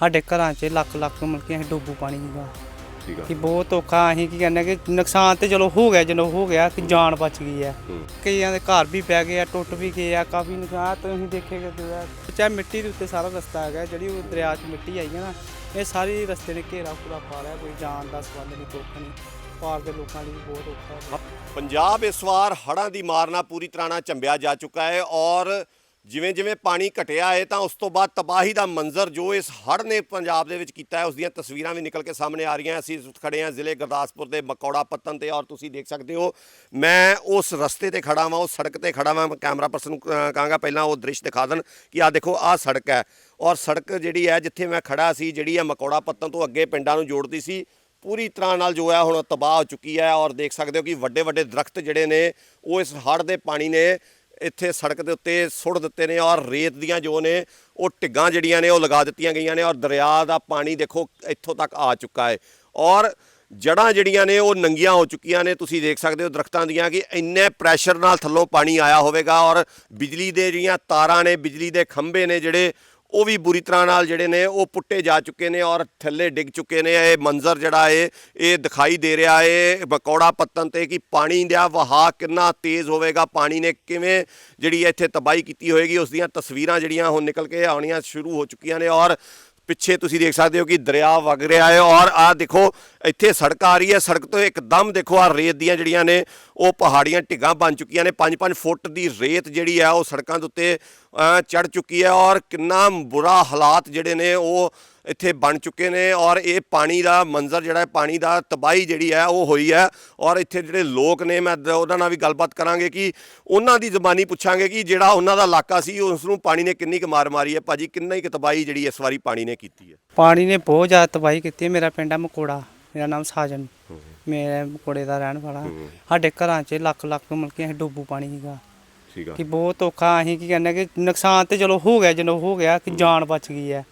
ਸਾਡੇ ਘਰਾਂ 'ਚ ਲੱਖ ਲੱਖ ਮਤਲਬ ਕਿ ਅਸੀਂ ਡੋਬੂ ਪਾਣੀ ਸੀਗਾ ਠੀਕ ਆ। ਕਿ ਬਹੁਤ ਔਖਾ ਅਸੀਂ ਕੀ ਕਹਿੰਦੇ ਕਿ ਨੁਕਸਾਨ ਤੇ ਚਲੋ ਹੋ ਗਿਆ ਜਦੋਂ ਹੋ ਗਿਆ ਕਿ ਜਾਨ ਬਚ ਗਈ ਹੈ ਹੂੰ। ਕਈਆਂ ਦੇ ਘਰ ਵੀ ਪੈ ਗਏ ਆ ਟੁੱਟ ਵੀ ਗਏ ਆ ਕਾਫੀ ਨੁਕਸਾਨ ਤੁਸੀਂ ਦੇਖੇਗੇ ਤੇ ਚਾਹੇ ਮਿੱਟੀ ਦੇ ਉੱਤੇ ਸਾਰਾ ਰਸਤਾ ਹੈਗਾ ਜਿਹੜੀ ਉਹ ਦਰਿਆ 'ਚ ਮਿੱਟੀ ਆਈ ਹੈ ਨਾ ਇਹ ਸਾਰੀ ਰਸਤੇ ਨੇ ਘੇਰਾ ਪੂਰਾ ਪਾ ਲਿਆ ਕੋਈ ਜਾਨ ਦਾ ਸਬੰਧ ਨਹੀਂ ਕੁੱਖ ਨਹੀਂ ਪਾਰ ਦੇ ਲੋਕਾਂ ਲਈ ਵੀ ਬਹੁਤ ਔਖਾ ਹੈ ਪੰਜਾਬ ਇਸ ਵਾਰ ਹੜ੍ਹਾਂ ਦੀ ਮਾਰ ਨਾਲ ਪੂਰੀ ਤਰ੍ਹਾਂ ਨਾਲ ਚੰਬਿਆ ਜਾ ਚੁੱਕਾ ਹੈ ਔਰ ਜਿਵੇਂ ਜਿਵੇਂ ਪਾਣੀ ਘਟਿਆ ਹੈ ਤਾਂ ਉਸ ਤੋਂ ਬਾਅਦ ਤਬਾਹੀ ਦਾ ਮੰਜ਼ਰ ਜੋ ਇਸ ਹੜ੍ਹ ਨੇ ਪੰਜਾਬ ਦੇ ਵਿੱਚ ਕੀਤਾ ਹੈ, ਉਸ ਦੀਆਂ ਤਸਵੀਰਾਂ ਵੀ ਨਿਕਲ ਕੇ ਸਾਹਮਣੇ ਆ ਰਹੀਆਂ। ਅਸੀਂ ਇਸ ਖੜੇ ਹਾਂ ਜ਼ਿਲ੍ਹੇ ਗੁਰਦਾਸਪੁਰ ਦੇ ਮਕੌੜਾ ਪੱਤਨ ਤੇ ਔਰ ਤੁਸੀਂ ਦੇਖ ਸਕਦੇ ਹੋ, ਮੈਂ ਉਸ ਰਸਤੇ ਤੇ ਖੜਾ ਹਾਂ ਉਸ ਸੜਕ ਤੇ ਖੜਾ ਹਾਂ ਮੈਂ ਕੈਮਰਾ ਪਰਸਨ ਨੂੰ ਕਹਾਂਗਾ ਪਹਿਲਾਂ ਉਹ ਦ੍ਰਿਸ਼ ਦਿਖਾ ਦੇਣ ਕਿ ਆਹ ਦੇਖੋ, ਆਹ ਸੜਕ ਹੈ ਔਰ ਸੜਕ ਜਿਹੜੀ ਹੈ, ਜਿੱਥੇ ਮੈਂ ਖੜਾ ਸੀ, ਜਿਹੜੀ ਹੈ ਮਕੌੜਾ ਪੱਤਨ ਤੋਂ ਅੱਗੇ ਪਿੰਡਾਂ ਨੂੰ ਜੋੜਦੀ ਸੀ, ਪੂਰੀ ਤਰ੍ਹਾਂ ਨਾਲ ਜੋ ਹੈ ਹੁਣ ਤਬਾਹ ਹੋ ਚੁੱਕੀ ਹੈ ਔਰ ਦੇਖ ਸਕਦੇ ਹੋ ਕਿ ਵੱਡੇ ਵੱਡੇ ਦਰਖਤ ਜਿਹੜੇ ਨੇ, ਉਹ ਇਸ ਹੜ੍ਹ ਦੇ ਪਾਣੀ ਨੇ ਇੱਥੇ ਸੜਕ ਦੇ ਉੱਤੇ ਸੁੱਟ ਦਿੱਤੇ ਨੇ ਔਰ ਰੇਤ ਦੀਆਂ ਜੋ ਨੇ, ਉਹ ਢਿੱਗਾਂ ਜਿਹੜੀਆਂ ਨੇ, ਉਹ ਲਗਾ ਦਿੱਤੀਆਂ ਗਈਆਂ ਨੇ ਔਰ ਦਰਿਆ ਦਾ ਪਾਣੀ ਦੇਖੋ ਇੱਥੋਂ ਤੱਕ ਆ ਚੁੱਕਾ ਹੈ। ਔਰ ਜੜਾਂ ਜਿਹੜੀਆਂ ਨੇ, ਉਹ ਨੰਗੀਆਂ ਹੋ ਚੁੱਕੀਆਂ ਨੇ। ਤੁਸੀਂ ਦੇਖ ਸਕਦੇ ਹੋ ਦਰਖਤਾਂ ਦੀਆਂ ਕਿ ਇੰਨੇ ਪ੍ਰੈਸ਼ਰ ਨਾਲ ਥੱਲੋਂ ਪਾਣੀ ਆਇਆ ਹੋਵੇਗਾ ਔਰ ਬਿਜਲੀ ਦੇ ਜਿਹੜੀਆਂ ਤਾਰਾਂ ਨੇ, ਬਿਜਲੀ ਦੇ ਖੰਭੇ ਨੇ ਜਿਹੜੇ ਉਹ ਵੀ ਬੁਰੀ ਤਰ੍ਹਾਂ ਨਾਲ ਜਿਹੜੇ ਨੇ ਉਹ ਪੁੱਟੇ ਜਾ ਚੁੱਕੇ ਨੇ ਔਰ ਥੱਲੇ ਡਿੱਗ ਚੁੱਕੇ ਨੇ। ਇਹ ਮੰਜ਼ਰ ਜਿਹੜਾ ਏ, ਇਹ ਦਿਖਾਈ ਦੇ ਰਿਹਾ ਏ। ਬਕੌੜਾ ਪੱਤਨ ਤੇ ਕਿ ਪਾਣੀ ਦਾ ਵਹਾਅ ਕਿੰਨਾ ਤੇਜ਼ ਹੋਵੇਗਾ। ਪਾਣੀ ਨੇ ਕਿਵੇਂ ਜਿਹੜੀ ਇੱਥੇ ਤਬਾਹੀ ਕੀਤੀ ਹੋਏਗੀ, ਉਸ ਦੀਆਂ ਤਸਵੀਰਾਂ ਜਿਹੜੀਆਂ ਹੁਣ ਨਿਕਲ ਕੇ ਆਉਣੀਆਂ ਸ਼ੁਰੂ ਹੋ ਚੁੱਕੀਆਂ ਨੇ ਔਰ ਪਿੱਛੇ ਤੁਸੀਂ ਦੇਖ ਸਕਦੇ ਹੋ ਕਿ ਦਰਿਆ ਵਗ ਰਿਹਾ ਹੈ ਔਰ ਆਹ ਦੇਖੋ, ਇੱਥੇ ਸੜਕ ਆ ਰਹੀ ਹੈ। ਸੜਕ ਤੋਂ ਇੱਕਦਮ ਦੇਖੋ ਆ ਰੇਤ ਦੀਆਂ ਜਿਹੜੀਆਂ ਨੇ, ਉਹ ਪਹਾੜੀਆਂ ਢਿੱਗਾਂ ਬਣ ਚੁੱਕੀਆਂ ਨੇ। 5-5 ਫੁੱਟ ਦੀ ਰੇਤ ਜਿਹੜੀ ਹੈ, ਉਹ ਸੜਕਾਂ ਦੇ ਉੱਤੇ ਚੜ ਚੁੱਕੀ ਹੈ ਔਰ ਕਿੰਨਾ ਬੁਰਾ ਹਾਲਾਤ ਜਿਹੜੇ ਨੇ, ਉਹ ਇੱਥੇ ਬਣ ਚੁੱਕੇ ਨੇ ਔਰ ਇਹ ਪਾਣੀ ਦਾ ਮੰਜ਼ਰ ਜਿਹੜਾ ਹੈ ਪਾਣੀ ਦਾ ਤਬਾਹੀ ਜਿਹੜੀ ਹੈ ਉਹ ਹੋਈ ਹੈ। ਔਰ ਇੱਥੇ ਜਿਹੜੇ ਲੋਕ ਨੇ ਮੈਂ ਉਹਨਾਂ ਨਾਲ ਵੀ ਗੱਲਬਾਤ ਕਰਾਂਗੇ ਕਿ ਉਹਨਾਂ ਦੀ ਜ਼ਬਾਨੀ ਪੁੱਛਾਂਗੇ ਕਿ ਜਿਹੜਾ ਉਹਨਾਂ ਦਾ ਇਲਾਕਾ ਸੀ ਉਸ ਨੂੰ ਪਾਣੀ ਨੇ ਕਿੰਨੀ ਕੁ ਮਾਰ ਮਾਰੀ ਹੈ। ਭਾਜੀ ਕਿੰਨਾ ਹੀ ਕੁ ਤਬਾਹੀ ਜਿਹੜੀ ਇਸ ਵਾਰੀ ਪਾਣੀ ਨੇ ਕੀਤੀ ਹੈ? ਪਾਣੀ ਨੇ ਬਹੁਤ ਜ਼ਿਆਦਾ ਤਬਾਹੀ ਕੀਤੀ ਹੈ। ਮੇਰਾ ਪਿੰਡ ਆ ਮਕੋੜਾ। ਮੇਰਾ ਨਾਮ ਸਾਜਨ। ਮੈਂ ਮਕੋੜੇ ਦਾ ਰਹਿਣ ਵਾਲਾ। ਸਾਡੇ ਘਰਾਂ 'ਚ ਲੱਖ ਲੱਖ ਅਸੀਂ ਡੋਬੂ ਪਾਣੀ ਸੀਗਾ। ਕਿ ਬਹੁਤ ਔਖਾ ਅਸੀਂ ਕੀ ਕਹਿੰਦੇ ਕਿ ਨੁਕਸਾਨ ਤੇ ਚਲੋ ਹੋ ਗਿਆ ਜਦੋਂ ਹੋ ਗਿਆ ਕਿ ਜਾਨ ਬਚ ਗਈ ਹੈ।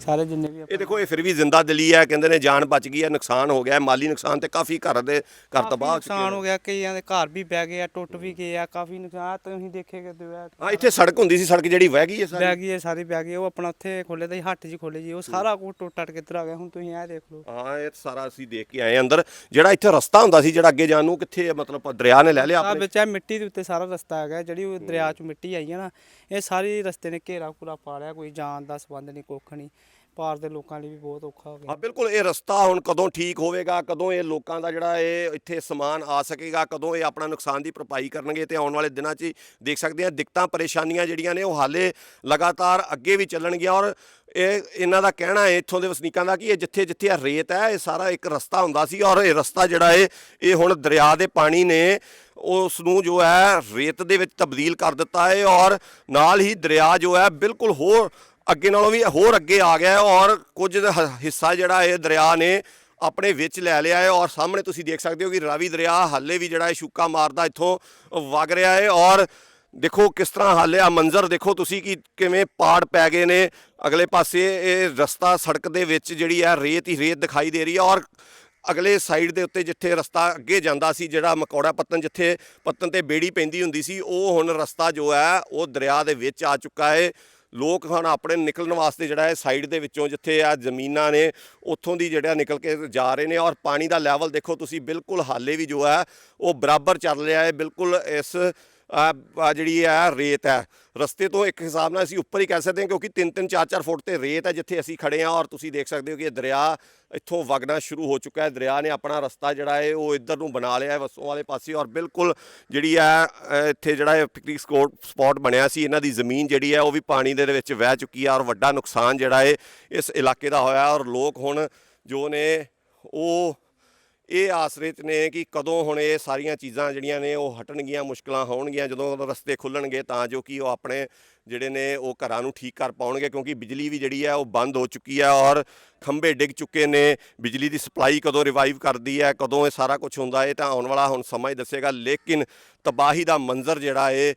ਸਾਰੇ ਜਿੰਨੇ ਵੀ ਇਹ ਦੇਖੋ ਇਹ ਫਿਰ ਵੀ ਜ਼ਿੰਦਾ ਦਿਲੀ ਹੈ ਕਹਿੰਦੇ ਨੇ ਜਾਨ ਬਚ ਗਈ ਹੈ ਨੁਕਸਾਨ ਹੋ ਗਿਆ ਹੈ, ਮਾਲੀ ਨੁਕਸਾਨ ਤੇ ਕਾਫੀ ਘਰ ਦੇ ਘਰ ਤਬਾਹ ਹੋ ਨੁਕਸਾਨ ਹੋ ਗਿਆ ਕਈਆਂ ਦੇ ਘਰ ਵੀ ਪੈ ਗਏ ਆ ਟੁੱਟ ਵੀ ਗਏ ਆ ਕਾਫੀ ਨੁਕਸਾਨ ਤੁਸੀਂ ਦੇਖੇਗੇ ਤੇ ਹਾਂ ਇੱਥੇ ਸੜਕ ਹੁੰਦੀ ਸੀ ਸੜਕ ਜਿਹੜੀ ਵਹਿ ਗਈ ਹੈ ਸਾਰੀ। ਬੈ ਗਈ ਹੈ ਸਾਰੀ ਬੈ ਗਈ ਉਹ ਆਪਣਾ ਉੱਥੇ ਖੋਲੇ ਦਾ ਹੱਟ ਜੀ ਖੋਲੇ ਜੀ ਉਹ ਸਾਰਾ ਕੁਝ ਟੁੱਟ ਟੱਟ ਕੇ ਇੱਧਰ ਆ ਗਿਆ ਹੁਣ ਤੁਸੀਂ ਇਹ ਦੇਖ ਲਓ। ਹਾਂ ਇਹ ਸਾਰਾ ਅਸੀਂ ਦੇਖ ਕੇ ਆਏ ਹਾਂ ਅੰਦਰ। ਜਿਹੜਾ ਇੱਥੇ ਰਸਤਾ ਹੁੰਦਾ ਸੀ ਜਿਹੜਾ ਅੱਗੇ ਜਾਣ ਨੂੰ ਕਿੱਥੇ ਹੈ? ਮਤਲਬ ਦਰਿਆ ਨੇ ਲੈ ਲਿਆ ਆਪਣੇ? ਵਿੱਚ ਇਹ ਮਿੱਟੀ ਦੇ ਉੱਤੇ ਸਾਰਾ ਰਸਤਾ ਹੈਗਾ ਜਿਹੜੀ ਉਹ ਦਰਿਆ 'ਚ ਮਿੱਟੀ ਆਈ ਹੈ ਨਾ, ਇਹ ਸਾਰੀ ਰਸਤੇ ਨੇ ਘੇਰਾ ਘੂਰਾ ਪਾ ਲਿਆ, ਕੋਈ ਜਾਨ ਦਾ ਸਬੰਧ ਨਹੀਂ, ਕੁੱਖ ਨਹੀਂ। ਪਾਰ ਦੇ ਲੋਕਾਂ ਲਈ ਵੀ ਬਹੁਤ ਔਖਾ ਹੋ ਗਿਆ। ਹਾਂ, ਬਿਲਕੁਲ, ਇਹ ਰਸਤਾ ਹੁਣ ਕਦੋਂ ਠੀਕ ਹੋਵੇਗਾ, ਕਦੋਂ ਇਹ ਲੋਕਾਂ ਦਾ ਜਿਹੜਾ ਇਹ ਇੱਥੇ ਸਮਾਨ ਆ ਸਕੇਗਾ, ਕਦੋਂ ਇਹ ਆਪਣਾ ਨੁਕਸਾਨ ਦੀ ਭਰਪਾਈ ਕਰਨਗੇ ਤੇ ਆਉਣ ਵਾਲੇ ਦਿਨਾਂ 'ਚ ਹੀ ਦੇਖ ਸਕਦੇ ਹਾਂ, ਦਿੱਕਤਾਂ, ਪਰੇਸ਼ਾਨੀਆਂ ਜਿਹੜੀਆਂ ਨੇ ਉਹ ਹਾਲੇ ਲਗਾਤਾਰ ਅੱਗੇ ਵੀ ਚੱਲਣਗੀਆਂ ਔਰ ਇਹ ਇਹਨਾਂ ਦਾ ਕਹਿਣਾ ਹੈ ਇੱਥੋਂ ਦੇ ਵਸਨੀਕਾਂ ਦਾ ਕਿ ਇਹ ਜਿੱਥੇ ਜਿੱਥੇ ਆ ਰੇਤ ਹੈ, ਇਹ ਸਾਰਾ ਇੱਕ ਰਸਤਾ ਹੁੰਦਾ ਸੀ ਔਰ ਇਹ ਰਸਤਾ ਜਿਹੜਾ ਹੈ ਇਹ ਹੁਣ ਦਰਿਆ ਦੇ ਪਾਣੀ ਨੇ ਉਸ ਨੂੰ ਜੋ ਹੈ ਰੇਤ ਦੇ ਵਿੱਚ ਤਬਦੀਲ ਕਰ ਦਿੱਤਾ ਹੈ ਔਰ ਨਾਲ ਹੀ ਦਰਿਆ ਜੋ ਹੈ ਬਿਲਕੁਲ ਹੋਰ ਅੱਗੇ ਨਾਲੋਂ ਵੀ ਹੋਰ ਅੱਗੇ ਆ ਗਿਆ ਹੈ ਔਰ ਕੁਝ ਹ- ਹਿੱਸਾ ਜਿਹੜਾ ਇਹ ਦਰਿਆ ਨੇ ਆਪਣੇ ਵਿੱਚ ਲੈ ਲਿਆ ਹੈ ਔਰ ਸਾਹਮਣੇ ਤੁਸੀਂ ਦੇਖ ਸਕਦੇ ਹੋ ਕਿ ਰਾਵੀ ਦਰਿਆ ਹਾਲੇ ਵੀ ਜਿਹੜਾ ਹੈ ਸ਼ੂਕਾ ਮਾਰਦਾ ਇੱਥੋਂ ਵਗ ਰਿਹਾ ਹੈ ਔਰ ਦੇਖੋ ਕਿਸ ਤਰ੍ਹਾਂ ਹਾਲੇ ਆ ਮੰਜ਼ਰ ਦੇਖੋ ਤੁਸੀਂ ਕਿ ਕਿਵੇਂ ਪਾੜ ਪੈ ਗਏ ਨੇ। ਅਗਲੇ ਪਾਸੇ ਇਹ ਰਸਤਾ ਸੜਕ ਦੇ ਵਿੱਚ ਜਿਹੜੀ ਹੈ ਰੇਤ ਹੀ ਰੇਤ ਦਿਖਾਈ ਦੇ ਰਹੀ ਹੈ ਔਰ ਅਗਲੇ ਸਾਈਡ ਦੇ ਉੱਤੇ ਜਿੱਥੇ ਰਸਤਾ ਅੱਗੇ ਜਾਂਦਾ ਸੀ ਜਿਹੜਾ ਮਕੌੜਾ ਪੱਤਨ ਜਿੱਥੇ ਪੱਤਨ ਤੇ ਬੇੜੀ ਪੈਂਦੀ ਹੁੰਦੀ ਸੀ ਉਹ ਹੁਣ ਰਸਤਾ ਜੋ ਹੈ ਉਹ ਦਰਿਆ ਦੇ ਵਿੱਚ ਆ ਚੁੱਕਾ ਹੈ। ਲੋਕ ਹੁਣ ਆਪਣੇ ਨਿਕਲਣ ਵਾਸਤੇ ਜਿਹੜਾ ਹੈ ਸਾਈਡ ਦੇ ਵਿੱਚੋਂ ਜਿੱਥੇ ਆ ਜ਼ਮੀਨਾਂ ਨੇ, ਉੱਥੋਂ ਦੀ ਜਿਹੜਾ ਨਿਕਲ ਕੇ ਜਾ ਰਹੇ ਨੇ ਔਰ ਪਾਣੀ ਦਾ ਲੈਵਲ ਦੇਖੋ ਤੁਸੀਂ ਬਿਲਕੁਲ ਹਾਲੇ ਵੀ ਜੋ ਹੈ ਉਹ ਬਰਾਬਰ ਚੱਲ ਰਿਹਾ ਹੈ, ਬਿਲਕੁਲ ਇਸ ਆ ਜਿਹੜੀ ਹੈ ਰੇਤ ਹੈ, ਰਸਤੇ ਤੋਂ ਇੱਕ ਹਿਸਾਬ ਨਾਲ ਅਸੀਂ ਉੱਪਰ ਹੀ ਕਹਿ ਸਕਦੇ ਹਾਂ ਕਿਉਂਕਿ 3-3 4-4 ਫੁੱਟ ਤੇ ਰੇਤ ਹੈ ਜਿੱਥੇ ਅਸੀਂ ਖੜੇ ਹਾਂ ਔਰ ਤੁਸੀਂ ਦੇਖ ਸਕਦੇ ਹੋ ਕਿ ਇਹ ਦਰਿਆ ਇੱਥੋਂ ਵਗਣਾ ਸ਼ੁਰੂ ਹੋ ਚੁੱਕਾ ਹੈ। ਦਰਿਆ ਨੇ ਆਪਣਾ ਰਸਤਾ ਜਿਹੜਾ ਹੈ ਉਹ ਇੱਧਰ ਨੂੰ ਬਣਾ ਲਿਆ ਹੈ ਵਸੋਂ ਵਾਲੇ ਪਾਸੇ ਔਰ ਬਿਲਕੁਲ ਜਿਹੜੀ ਹੈ ਇੱਥੇ ਜਿਹੜਾ ਇਹ ਪਿਕਨਿਕ ਸਪੋਟ, ਸਪੌਟ ਬਣਿਆ ਸੀ, ਇਹਨਾਂ ਦੀ ਜ਼ਮੀਨ ਜਿਹੜੀ ਹੈ ਉਹ ਵੀ ਪਾਣੀ ਦੇ ਵਿੱਚ ਵਹਿ ਚੁੱਕੀ ਹੈ ਔਰ ਵੱਡਾ ਨੁਕਸਾਨ ਜਿਹੜਾ ਹੈ ਇਸ ਇਲਾਕੇ ਦਾ ਹੋਇਆ ਔਰ ਲੋਕ ਹੁਣ ਜੋ ਨੇ ਉਹ ਇਹ ਆਸਰੇ 'ਚ ਨੇ ਕਿ ਕਦੋਂ ਹੁਣ ਇਹ ਸਾਰੀਆਂ ਚੀਜ਼ਾਂ ਜਿਹੜੀਆਂ ਨੇ ਉਹ ਹਟਣਗੀਆਂ, ਮੁਸ਼ਕਲਾਂ ਹੋਣਗੀਆਂ। ਜਦੋਂ ਰਸਤੇ ਖੁੱਲਣਗੇ ਤਾਂ ਜੋ ਕਿ ਉਹ ਆਪਣੇ ਜਿਹੜੇ ਨੇ ਉਹ ਘਰਾਂ ਨੂੰ ਠੀਕ ਕਰ ਪਾਉਣਗੇ, ਕਿਉਂਕਿ ਬਿਜਲੀ ਵੀ ਜਿਹੜੀ ਹੈ ਉਹ ਬੰਦ ਹੋ ਚੁੱਕੀ ਹੈ ਔਰ ਖੰਭੇ ਡਿੱਗ ਚੁੱਕੇ ਨੇ। ਬਿਜਲੀ ਦੀ ਸਪਲਾਈ ਕਦੋਂ ਰਿਵਾਈਵ ਕਰਦੀ ਹੈ, ਕਦੋਂ ਇਹ ਸਾਰਾ ਕੁਝ ਹੁੰਦਾ ਹੈ ਤਾਂ ਆਉਣ ਵਾਲਾ ਹੁਣ ਸਮਾਂ ਹੀ ਦੱਸੇਗਾ। ਲੇਕਿਨ ਤਬਾਹੀ ਦਾ ਮੰਜ਼ਰ ਜਿਹੜਾ ਹੈ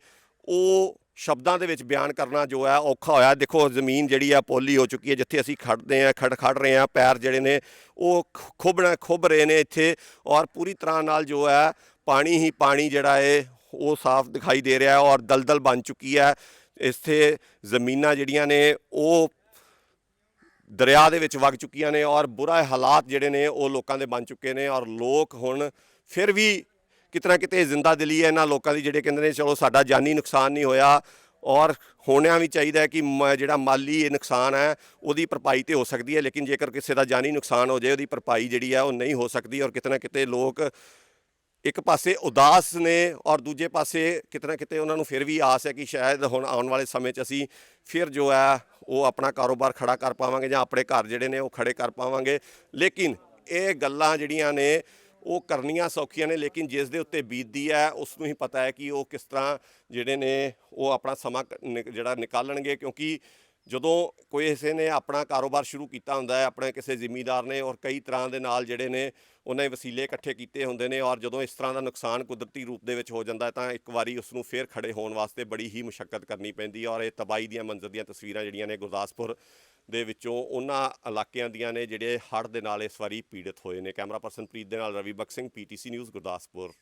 ਉਹ ਸ਼ਬਦਾਂ ਦੇ ਵਿੱਚ ਬਿਆਨ ਕਰਨਾ ਜੋ ਹੈ ਔਖਾ ਹੋਇਆ। ਦੇਖੋ, ਜ਼ਮੀਨ ਜਿਹੜੀ ਆ ਪੋਲੀ ਹੋ ਚੁੱਕੀ ਹੈ, ਜਿੱਥੇ ਅਸੀਂ ਖੜਦੇ ਆ ਖੜ ਖੜ ਰਹੇ ਆ ਪੈਰ ਜਿਹੜੇ ਨੇ ਉਹ ਖ- ਖੁੱਬ ਰਹੇ ਨੇ ਇੱਥੇ ਔਰ ਪੂਰੀ ਤਰ੍ਹਾਂ ਨਾਲ ਜੋ ਹੈ ਪਾਣੀ ਹੀ ਪਾਣੀ ਜਿਹੜਾ ਹੈ ਉਹ ਸਾਫ਼ ਦਿਖਾਈ ਦੇ ਰਿਹਾ ਔਰ ਦਲਦਲ ਬਣ ਚੁੱਕੀ ਹੈ। ਇੱਥੇ ਜ਼ਮੀਨਾਂ ਜਿਹੜੀਆਂ ਨੇ ਉਹ ਦਰਿਆ ਦੇ ਵਿੱਚ ਵਗ ਚੁੱਕੀਆਂ ਨੇ ਔਰ ਬੁਰਾ ਹਾਲਾਤ ਜਿਹੜੇ ਨੇ ਉਹ ਲੋਕਾਂ ਦੇ ਬਣ ਚੁੱਕੇ ਨੇ ਔਰ ਲੋਕ ਹੁਣ ਫਿਰ ਵੀ ਕਿਤਨਾ ਕਿਤੇ ਜ਼ਿੰਦਾ ਦਿਲੀ ਹੈ ਇਹਨਾਂ ਲੋਕਾਂ ਦੀ ਜਿਹੜੇ ਕਹਿੰਦੇ ਨੇ, ਚਲੋ ਸਾਡਾ ਜਾਨੀ ਨੁਕਸਾਨ ਨਹੀਂ ਹੋਇਆ ਔਰ ਹੋਣਿਆਂ ਵੀ ਚਾਹੀਦਾ ਹੈ ਕਿ ਮ- ਜਿਹੜਾ ਮਾਲੀ ਇਹ ਨੁਕਸਾਨ ਹੈ, ਉਹਦੀ ਭਰਪਾਈ ਤੇ ਹੋ ਸਕਦੀ ਹੈ, ਲੇਕਿਨ ਜੇਕਰ ਕਿਸੇ ਦਾ ਜਾਨੀ ਨੁਕਸਾਨ ਹੋ ਜਾਏ, ਉਹਦੀ ਭਰਪਾਈ ਜਿਹੜੀ ਹੈ, ਉਹ ਨਹੀਂ ਹੋ ਸਕਦੀ ਔਰ ਕਿਤੇ ਨਾ ਕਿਤੇ ਲੋਕ ਇੱਕ ਪਾਸੇ ਉਦਾਸ ਨੇ ਔਰ ਦੂਜੇ ਪਾਸੇ ਕਿਤੇ ਨਾ ਕਿਤੇ ਉਹਨਾਂ ਨੂੰ ਫਿਰ ਵੀ ਆਸ ਹੈ ਕਿ ਸ਼ਾਇਦ ਹੁਣ ਆਉਣ ਵਾਲੇ ਸਮੇਂ 'ਚ ਅਸੀਂ ਫਿਰ ਜੋ ਹੈ, ਉਹ ਆਪਣਾ ਕਾਰੋਬਾਰ ਖੜਾ ਕਰ ਪਾਵਾਂਗੇ ਜਾਂ ਆਪਣੇ ਘਰ ਜਿਹੜੇ ਨੇ, ਉਹ ਖੜੇ ਕਰ ਪਾਵਾਂਗੇ। ਲੇਕਿਨ ਇਹ ਗੱਲਾਂ ਜਿਹੜੀਆਂ ਨੇ ਉਹ ਕਰਨੀਆਂ ਸੌਖੀਆਂ ਨੇ, ਲੇਕਿਨ ਜਿਸ ਦੇ ਉੱਤੇ ਬੀਤਦੀ ਹੈ ਉਸ ਨੂੰ ਹੀ ਪਤਾ ਹੈ ਕਿ ਉਹ ਕਿਸ ਤਰ੍ਹਾਂ ਜਿਹੜੇ ਨੇ ਉਹ ਆਪਣਾ ਸਮਾਂ ਕ- ਜਿਹੜਾ ਨਿਕਾਲਣਗੇ, ਕਿਉਂਕਿ ਜਦੋਂ ਕੋਈ ਕਿਸੇ ਨੇ ਆਪਣਾ ਕਾਰੋਬਾਰ ਸ਼ੁਰੂ ਕੀਤਾ ਹੁੰਦਾ ਹੈ, ਆਪਣੇ ਕਿਸੇ ਜ਼ਿਮੀਂਦਾਰ ਨੇ ਔਰ ਕਈ ਤਰ੍ਹਾਂ ਦੇ ਨਾਲ ਜਿਹੜੇ ਨੇ ਉਹਨੇ ਵਸੀਲੇ ਇਕੱਠੇ ਕੀਤੇ ਹੁੰਦੇ ਨੇ ਔਰ ਜਦੋਂ ਇਸ ਤਰ੍ਹਾਂ ਦਾ ਨੁਕਸਾਨ ਕੁਦਰਤੀ ਰੂਪ ਦੇ ਵਿੱਚ ਹੋ ਜਾਂਦਾ ਤਾਂ ਇੱਕ ਵਾਰੀ ਉਸ ਨੂੰ ਫੇਰ ਖੜੇ ਹੋਣ ਵਾਸਤੇ ਬੜੀ ਹੀ ਮੁਸ਼ਕਲ ਕਰਨੀ ਪੈਂਦੀ ਔਰ ਇਹ ਤਬਾਈ ਦੀਆਂ ਮੰਜ਼ਰ ਦੀਆਂ ਤਸਵੀਰਾਂ ਜਿਹੜੀਆਂ ਨੇ ਗੁਰਦਾਸਪੁਰ ਦੇ ਵਿੱਚੋਂ ਉਹਨਾਂ ਇਲਾਕਿਆਂ ਦੀਆਂ ਨੇ ਜਿਹੜੇ ਹੜ੍ਹ ਦੇ ਨਾਲ ਇਸ ਵਾਰੀ ਪੀੜਤ ਹੋਏ ਨੇ। ਕੈਮਰਾ ਪਰਸਨ ਪ੍ਰੀਤ ਦੇ ਨਾਲ ਰਵੀ ਬਖਸ਼ ਸਿੰਘ ਪੀਟੀਸੀ ਨਿਊਜ਼, ਗੁਰਦਾਸਪੁਰ।